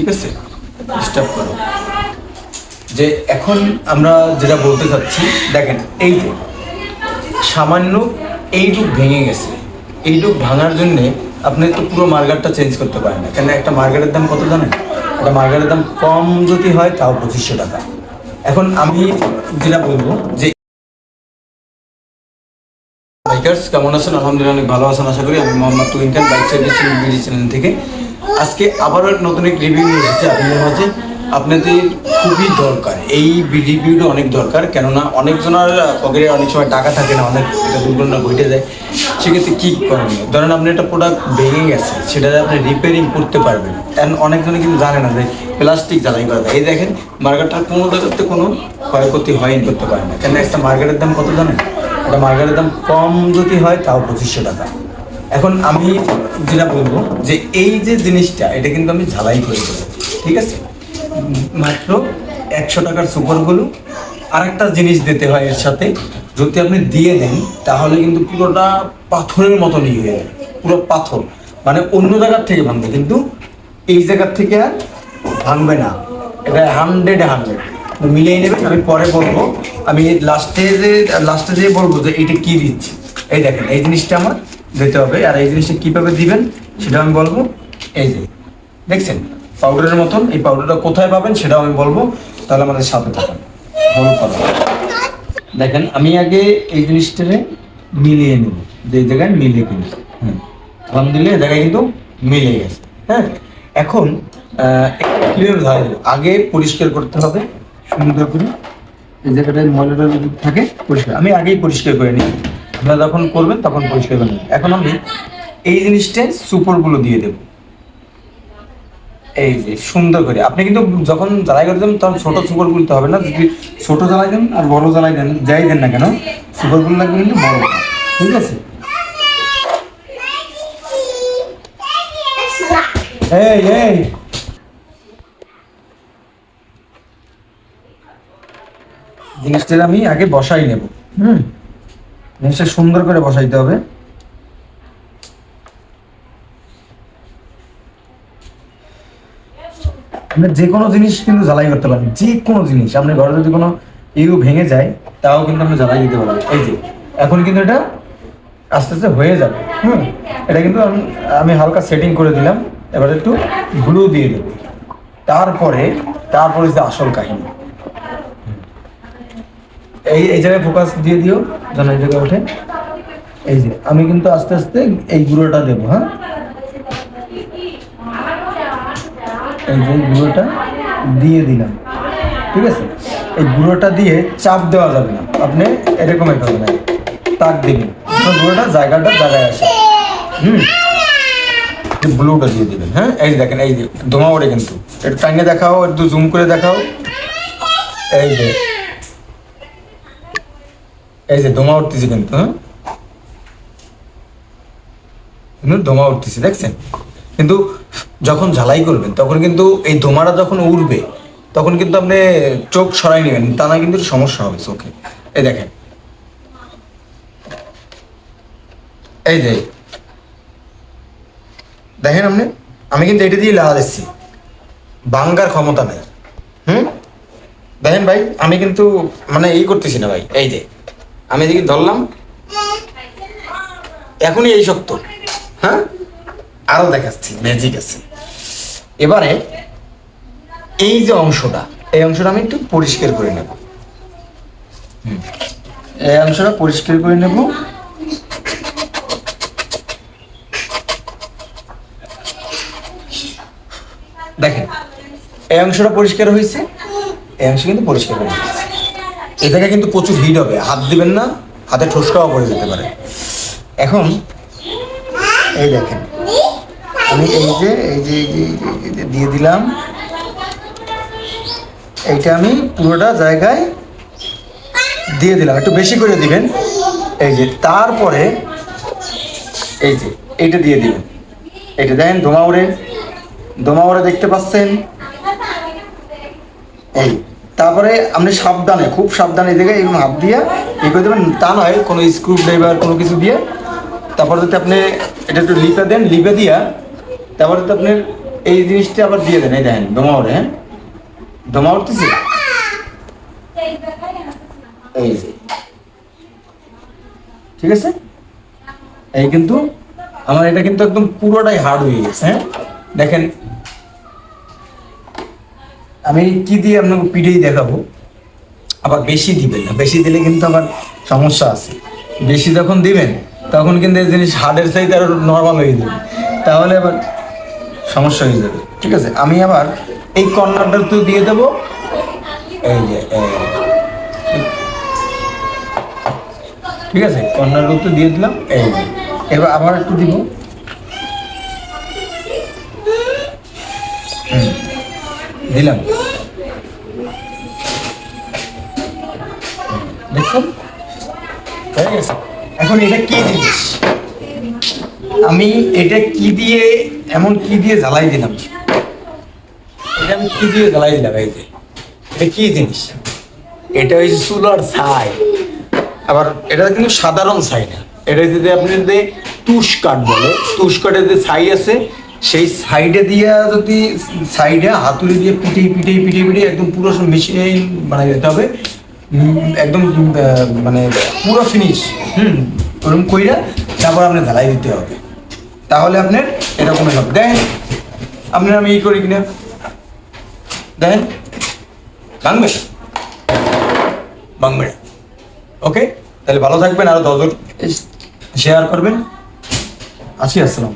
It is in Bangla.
ঠিক আছে? ডিস্টার্ব করো। যে এখন আমরা যেটা বলতে চাচ্ছি, দেখেন, এই যে সামান্য এইটুক ভেঙে গেছে। এইটুক ভাঙার জন্যে আপনি তো পুরো মার্কেটটা চেঞ্জ করতে পারেন না। কেন একটা মার্কেটের দাম কত জানেন? একটা মার্কেটের দাম কম যদি হয়, তাও পঁচিশশো টাকা। এখন আমি যেটা বলব, যে বাইকার্স কেমন আছেন? আলহামদুলিল্লাহ, অনেক ভালো আছেন, আশা করি। আমি Mohammad Khan bike service channel থেকে। আজকে আবারও এক নতুন এক রিভিউ নিয়ে এসেছি আপনাদের মাঝে। আপনাদের খুবই দরকার। এই রিভিউটা অনেক দরকার, কেননা অনেকজনের পকেটে অনেক সময় টাকা থাকে না, অনেক এটা দুর্ঘটনা ঘটে যায়। সেক্ষেত্রে কী করণীয় ধরেন আপনি একটা প্রোডাক্ট ভেঙে গেছে সেটা আপনি রিপেয়ারিং করতে পারবেন। অ্যান্ড অনেকজনে কিন্তু জানে না যে প্লাস্টিক জ্বালাই করা যায়। এই দেখেন মার্কেটটার কোনো জায়গাতে কোনো ক্ষয়ক্ষতি হয়নি, করতে পারে না। কেন একটা মার্কেটের দাম কত জানেন? একটা মার্কেটের দাম কম যদি হয়, তাও পঁচিশশো টাকা। এখন আমি যেটা বলব যে এই যে জিনিসটা, এটা কিন্তু আমি ঝালাই করে দেবো, ঠিক আছে? মাত্র একশো টাকার সুপার সুপারগুলো আর একটা জিনিস দিতে হয় এর সাথে, যদি আপনি দিয়ে দেন, তাহলে কিন্তু পুরোটা পাথরের মতো নিয়ে হয়ে যাবে পুরো পাথর। মানে অন্য জায়গার থেকে ভাঙবে, কিন্তু এই জায়গার থেকে আর ভাঙবে না। এটা হান্ড্রেড হান্ড্রেড মিলিয়ে নেবেন, আমি পরে বলব। আমি লাস্টে যে লাস্টে যে বলব যে এটা কী দিচ্ছি, এই দেখেন, এই জিনিসটা আমার দিতে হবে। আর এই জিনিসটা কীভাবে দিবেন সেটা আমি বলব। এই যে, দেখছেন? পাউডারের মতন। এই পাউডারটা কোথায় পাবেন সেটাও আমি বলব। তাহলে আমাদের সাথে থাকুন। দেখেন, আমি আগে এই জিনিসটারে মিলিয়ে নেব। যে জায়গায় মিলিয়ে কিন্তু হ্যাঁ আলহামদুলিল্লাহ, এই জায়গায় কিন্তু মিলে গেছে। হ্যাঁ? এখন ক্লিয়ার ধরে আগে পরিষ্কার করতে হবে। সুন্দর করে। এই জায়গাটায় ময়লাটা থাকে, পরিষ্কার। আমি আগেই পরিষ্কার করে নিই আপনারা যখন করবেন তখন পরিষ্কার করে নেবেন। এখন আমি এই জিনিসটায় সুপরগুলো দিয়ে দেবো। এই যে, সুন্দর করে। আপনি কিন্তু যখন জ্বালাই করে দেবেন, তখন ছোট সুপার গুলতে হবে না। যদি ছোট জ্বালাই দেন আর বড় জ্বালাই দেন, যাই দেন না কেন, সুপারগুলো লাগবে কিন্তু বড়। ঠিক আছে? এই এই। জিনিসটা আমি আগে বসাই নেব। হুম। জিনিসটা সুন্দর করে বসাইতে হবে। আপনি যে কোনো জিনিস কিন্তু জ্বালাই করতে পারেন যে কোনো জিনিস। আপনার ঘরে যদি কোনো ইউ ভেঙে যায়, তাও কিন্তু আপনি জ্বালাই দিতে পারবেন এই যে, এখন কিন্তু এটা আস্তে আস্তে হয়ে যাবে। হুম, এটা কিন্তু আমি আমি হালকা সেটিং করে দিলাম। এবার একটু গ্লু দিয়ে দেব। তারপরে তারপরে যে আসল কাহিনী। এই এই জায়গায় ফোকাস দিয়ে দিও, যেন এই জায়গায় ওঠে। এই যে, আমি কিন্তু আস্তে আস্তে এই গুঁড়োটা দেবো হ্যাঁ? এই যে গুঁড়োটা দিয়ে দিলাম, ঠিক আছে? এই গুঁড়োটা দিয়ে চাপ দেওয়া যাবে না, আপনি এরকম একটা না তাক দিবেন। গুঁড়োটা জায়গাটা জায়গায় আসে। হুম? ব্লুটা দিয়ে দিবেন হ্যাঁ? এই দেখেন, এই ধোঁয়া ওড়ে কিন্তু। একটু টাইনে দেখাও, একটু জুম করে দেখাও। এই যে এই যে ধোঁয়া উঠতেছে কিন্তু হ্যাঁ? ধোঁয়া উঠতেছে, দেখছেন? কিন্তু যখন ঝালাই করবেন, তখন কিন্তু এই ধোঁয়াটা যখন উঠবে, তখন কিন্তু আপনি চোখ সরাই নেবেন, তা না কিন্তু সমস্যা হবে চোখে। এই দেখেন। এই যে, দেখেন আপনি, আমি কিন্তু এটা দিয়ে লাগা দিচ্ছি বাঙ্গার ক্ষমতা নেই, হুম? দেখেন ভাই, আমি কিন্তু মানে এই করতেছি না ভাই, এই যে। আমি এদিকে ধরলাম। এখনই এই শক্ত। হ্যাঁ? আরও দেখাচ্ছি ম্যাজিক আছে। এবারে এই যে অংশটা, এই অংশটা আমি একটু পরিষ্কার করে নেব। এই অংশটা পরিষ্কার করে নেব। দেখেন, এই অংশটা পরিষ্কার হয়েছে, এই অংশ কিন্তু পরিষ্কার হয়ে গেছে। এ কিন্তু প্রচুর হিট হবে। হাত দিবেন না, হাতে ঠোসকাও পড়ে যেতে পারে। এখন, এই দেখেন, আমি এই যে এই যে এই যে দিয়ে দিলাম। এইটা আমি পুরোটা জায়গায় দিয়ে দিলাম। একটু বেশি করে দিবেন। এই যে, তারপরে, এই যে, এইটা দিয়ে দিবেন। এইটা দেখেন, ধোঁয়া উড়ে ধোঁয়া উড়ে দেখতে পাচ্ছেন? এই। তারপরে আপনি সাবধানে, খুব সাবধানে জায়গায় এরকম হাত দিয়ে ই করে দেবেন, তা নয়, কোনো স্ক্রু ড্রাইভার কোনো কিছু দিয়ে। তারপরে যদি আপনি এটা একটু লিপে দেন, লিপে দিয়া, তারপরে যদি আপনি এই জিনিসটা আবার দিয়ে দেন, এই দেখেন দমা ওঠে হ্যাঁ? দমা উঠতেছে এই ঠিক আছে? এই কিন্তু আমার এটা কিন্তু একদম পুরোটাই হার্ড হয়ে গেছে হ্যাঁ? দেখেন আমি কি দিয়ে আপনাকে পিঠেই দেখাবো? আবার বেশি দিবেন না। বেশি দিলে কিন্তু আবার সমস্যা আছে। বেশি যখন দিবেন তখন কিন্তু এই জিনিস হার্ডের চাইতে আরও নর্মাল হয়ে যাবে। তাহলে আবার সমস্যা হয়ে যাবে। ঠিক আছে? আমি আবার এই কর্নারটা তো দিয়ে দেবো। এই যে ঠিক আছে? কর্নার তো দিয়ে দিলাম। এই যে। এবার আবার একটু দিব। হুম, দিলাম। গেছে। এখন এটা কি জিনিস? আমি এটা কি দিয়ে, এমন কি দিয়ে জ্বালাই দিলাম? এটা আমি কি দিয়ে জ্বালাই দিলাম এই যে? এটা কি জিনিস? এটা হচ্ছে চুলার ছাই। আবার এটা কিন্তু সাধারণ ছাই না। এটা যদি আপনি যদি তুষ কাঠ বলে, তুষ কাঠের যে ছাই আছে সেই সাইডে দিয়ে যদি সাইডে হাতুড়ি দিয়ে পিটে পিটে পিটে পিটে একদম পুরো মেশিনে বানাই দিতে হবে। একদম মানে পুরো ফিনিশ হুম ওরকম কইরা তারপর আপনি ঢালাই দিতে হবে। তাহলে আপনার এরকমই হবে। দেখেন আপনার আমি ই করি কিনা। দেখেন ভাঙবে ভাঙবে ওকে? তাহলে ভালো থাকবেন আরও দশজন শেয়ার করবেন। আসি আসসালাম